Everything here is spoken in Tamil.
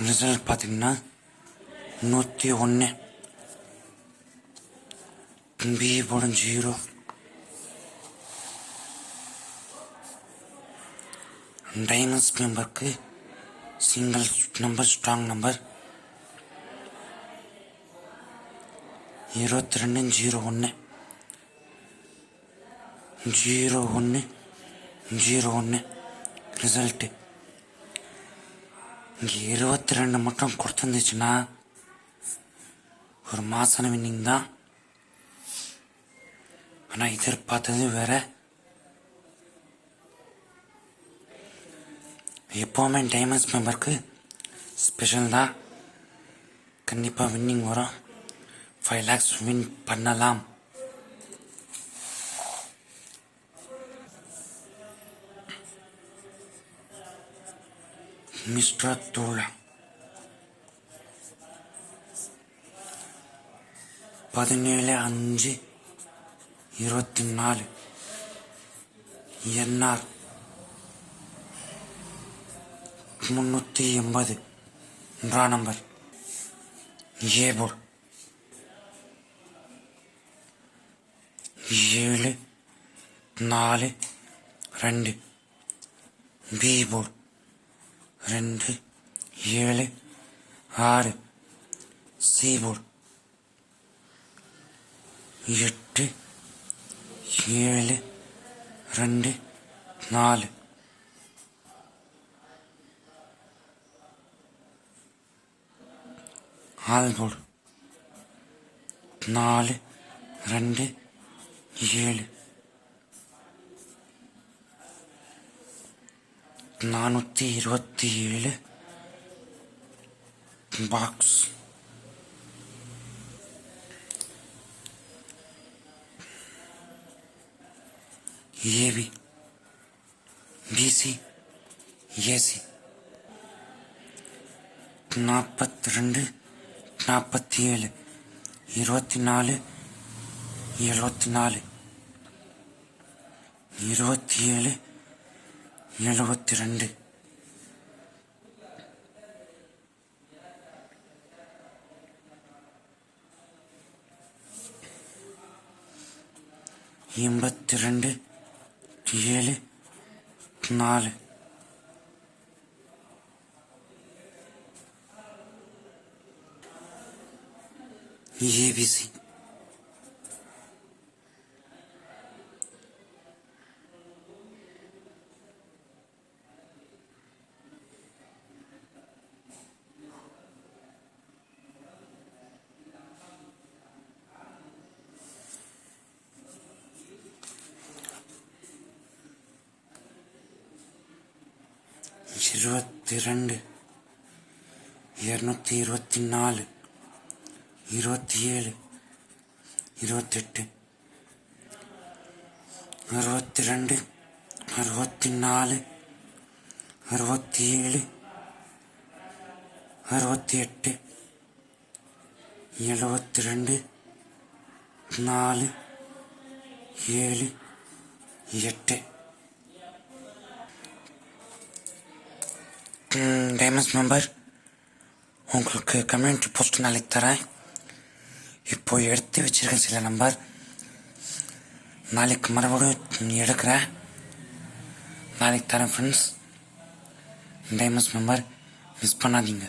ரிசல்ட் பார்த்தீங்கன்னா நூற்றி ஒன்று பி போடும் ஜீரோ டைமண்ட்ஸ் மெம்பருக்கு சிங்கிள் நம்பர் ஸ்ட்ராங் நம்பர் இருபத்தி ரெண்டு ஜீரோ ஒன்று ஜீரோ ஒன்று ஜீரோ ஒன்று ரிசல்ட்டு இங்கே இருபத்தி ரெண்டு மட்டும் கொடுத்துருந்துச்சுன்னா ஒரு மாசம் வின்னிங் தான் ஆனால் எதிர்பார்த்தது வேற. எப்போவுமே டைமண்ட்ஸ் மெம்பருக்கு ஸ்பெஷல் தான். கண்டிப்பாக வின்னிங் வரும். ஃபைவ் லேக்ஸ் வின் பண்ணலாம். மிஸ்டர் தோழா. பதினேழு அஞ்சு இருபத்தி நாலு. என்ஆர் முன்னூற்றி எண்பது. Draw number. ஏபோல் ஏழு நாலு ரெண்டு. பி போர்டு ரெண்டு ஏழு ஆறு சி போர்டு எட்டு ஏழு ரெண்டு நாலு ஆல் போர்டு நாலு ரெண்டு ஏழு நானூற்றி இருபத்தி ஏழு பாக்ஸ் ஏவி பிசி ஏசி நாற்பத்தி ரெண்டு நாற்பத்தி ஏழு இருபத்தி நாலு எழுபத்தி நாலு இருபத்தி ஏழு எழுபத்தி ரெண்டு எண்பத்தி ரெண்டு ஏழு நாலு ஏபிசி இருபத்தி ரெண்டு இரநூத்தி இருபத்தி நாலு இருபத்தி ஏழு இருபத்தெட்டு அறுபத்தி ரெண்டு அறுபத்தி நாலு அறுபத்தி ஏழு அறுபத்தி எட்டு எழுபத்தி ரெண்டு நாலு ஏழு எட்டு. டைமண்ட்ஸ் நம்பர் உங்களுக்கு கம்யூனிட்டி போஸ்ட் நாளைக்கு தரேன். இப்போ எடுத்து வச்சிருக்கேன் சில நம்பர். நாளைக்கு மறுபடியும் எடுக்கிறேன் நாளைக்கு தரேன் ஃப்ரெண்ட்ஸ் டைமண்ட்ஸ் நம்பர் மிஸ் பண்ணாதீங்க.